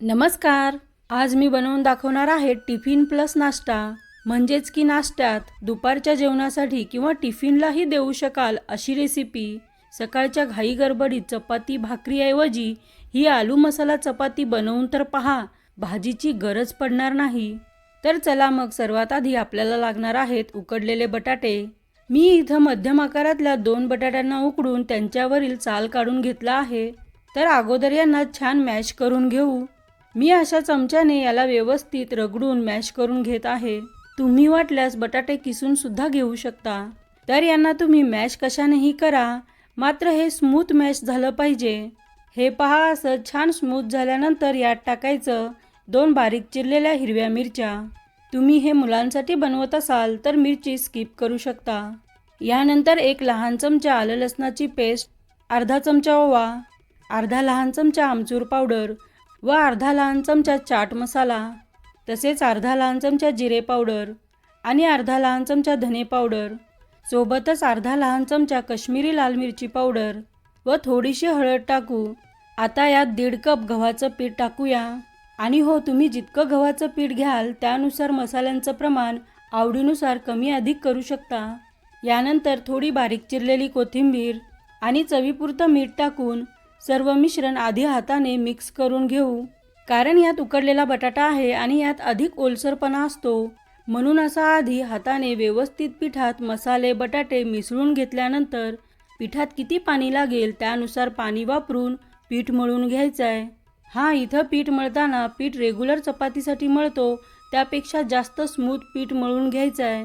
नमस्कार. आज मी बनवून दाखवणार आहे टिफिन प्लस नाश्ता. म्हणजेच की नाश्त्यात दुपारच्या जेवणासाठी किंवा टिफिनलाही देऊ शकाल अशी रेसिपी सकाळच्या घाई गडबडीत चपाती भाकरीऐवजी ही आलू मसाला चपाती बनवून तर पहा भाजीची गरज पडणार नाही. तर चला मग सर्वात आधी आपल्याला लागणार आहेत उकडलेले बटाटे. मी इथं मध्यम आकारातल्या दोन बटाट्यांना उकडून त्यांच्यावरील चाल काढून घेतला आहे. तर अगोदर यांना छान मॅश करून घेऊ. मी अशा चमच्याने याला व्यवस्थित रगडून मॅश करून घेत आहे. तुम्ही वाटल्यास बटाटे किसून सुद्धा घेऊ शकता. तर यांना तुम्ही मॅश कशानेही करा. मात्र हे स्मूथ मॅश झालं पाहिजे. हे पहा असं छान स्मूथ झाल्यानंतर यात टाकायचं दोन बारीक चिरलेल्या हिरव्या मिरच्या. तुम्ही हे मुलांसाठी बनवत असाल तर मिरची स्किप करू शकता. यानंतर एक लहान चमचा आलं लसणाची पेस्ट अर्धा चमचा ओवा अर्धा लहान चमचा आमचूर पावडर व अर्धा लहान चमचा चाट मसाला तसेच अर्धा लहान चमचा जिरे पावडर आणि अर्धा लहान चमचा धने पावडर सोबतच अर्धा लहान चमचा कश्मीरी लाल मिरची पावडर व थोडीशी हळद टाकू. आता यात दीड कप गव्हाचं पीठ टाकूया. आणि हो तुम्ही जितकं गव्हाचं पीठ घ्याल त्यानुसार मसाल्यांचं प्रमाण आवडीनुसार कमी अधिक करू शकता. यानंतर थोडी बारीक चिरलेली कोथिंबीर आणि चवीपुरतं मीठ टाकून सर्व मिश्रण आधी हाताने मिक्स करून घेऊ. कारण यात उकडलेला बटाटा आहे आणि यात अधिक ओलसरपणा असतो. म्हणून असा आधी हाताने व्यवस्थित पिठात मसाले बटाटे मिसळून घेतल्यानंतर पिठात किती पाणी लागेल त्यानुसार पाणी वापरून पीठ मळून घ्यायचं आहे हा इथं पीठ मळताना पीठ रेग्युलर चपातीसाठी मळतो. त्यापेक्षा जास्त स्मूथ पीठ मळून घ्यायचं आहे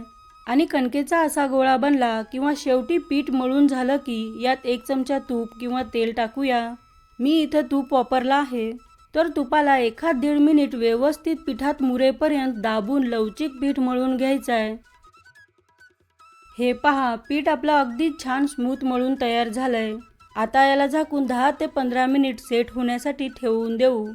आणि कणकेचा असा गोळा बनला किंवा शेवटी पीठ मळून झालं की यात एक चमचा तूप किंवा तेल टाकूया. मी इथं तूप वापरला आहे. तर तुपाला एखाद दीड मिनिट व्यवस्थित पिठात मुरेपर्यंत दाबून लवचिक पीठ मळून घ्यायचं आहे हे पहा पीठ आपलं अगदी छान स्मूथ मळून तयार झालंय. आता याला झाकून दहा ते पंधरा मिनिट सेट होण्यासाठी ठेवून देऊ.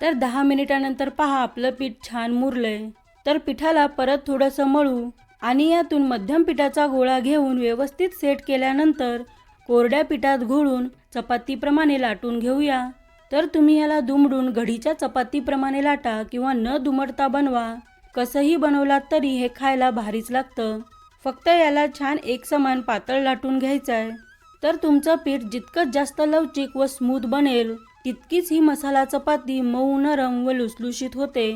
तर दहा मिनिटानंतर पहा आपलं पीठ छान मुरलंय. तर पिठाला परत थोडंसं मळू आणि यातून मध्यम पिठाचा गोळा घेऊन व्यवस्थित सेट केल्यानंतर कोरड्या पिठात घोळून चपातीप्रमाणे लाटून घेऊया. तर तुम्ही याला दुमडून घडीच्या चपातीप्रमाणे लाटा किंवा न दुमडता बनवा. कसंही बनवलात तरी हे खायला भारीच लागतं. फक्त याला छान एकसमान पातळ लाटून घ्यायचं आहे तर तुमचं पीठ जितकं जास्त लवचिक व स्मूथ बनेल तितकीच ही मसाला चपाती मऊ नरम व लुसलुशीत होते.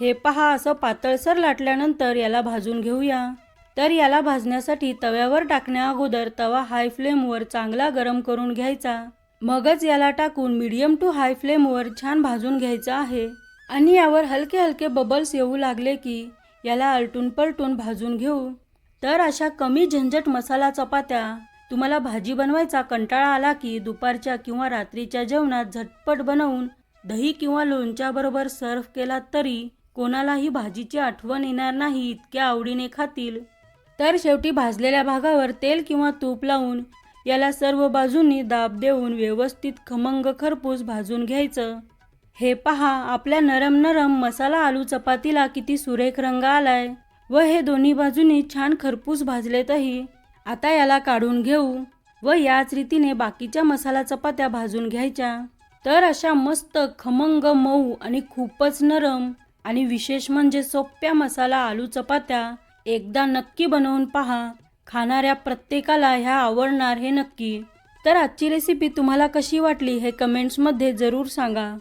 हे पहा असं पातळसर लाटल्यानंतर याला भाजून घेऊया. तर याला भाजण्यासाठी तव्यावर टाकण्या अगोदर तवा हाय फ्लेमवर चांगला गरम करून घ्यायचा. मगच याला टाकून मीडियम टू हाय फ्लेमवर छान भाजून घ्यायचं आहे. आणि यावर हलके हलके बबल्स येऊ लागले की याला अलटून पलटून भाजून घेऊ. तर अशा कमी झंझट मसाला चपात्या तुम्हाला भाजी बनवायचा कंटाळा आला की दुपारच्या किंवा रात्रीच्या जेवणात झटपट बनवून दही किंवा लोणच्याबरोबर सर्व केलात तरी कोणालाही भाजीची आठवण येणार नाही इतक्या आवडीने खातील. तर शेवटी भाजलेल्या भागावर तेल किंवा तूप लावून याला सर्व बाजूंनी दाब देऊन व्यवस्थित खमंग खरपूस भाजून घ्यायचं. हे पहा आपल्या नरम नरम मसाला आलू चपातीला किती सुरेख रंग आलाय. व हे दोन्ही बाजूनी छान खरपूस भाजलेतही. आता याला काढून घेऊ. व याच रीतीने बाकीच्या मसाला चपात्या भाजून घ्यायच्या. तर अशा मस्त खमंग मऊ आणि खूपच नरम आणि विशेष म्हणजे सोप्या मसाला आलू चपात्या एकदा नक्की बनवून पहा. खाणाऱ्या प्रत्येकाला ह्या आवडणार हे नक्की. तर आजची रेसिपी तुम्हाला कशी वाटली हे कमेंट्समध्ये जरूर सांगा.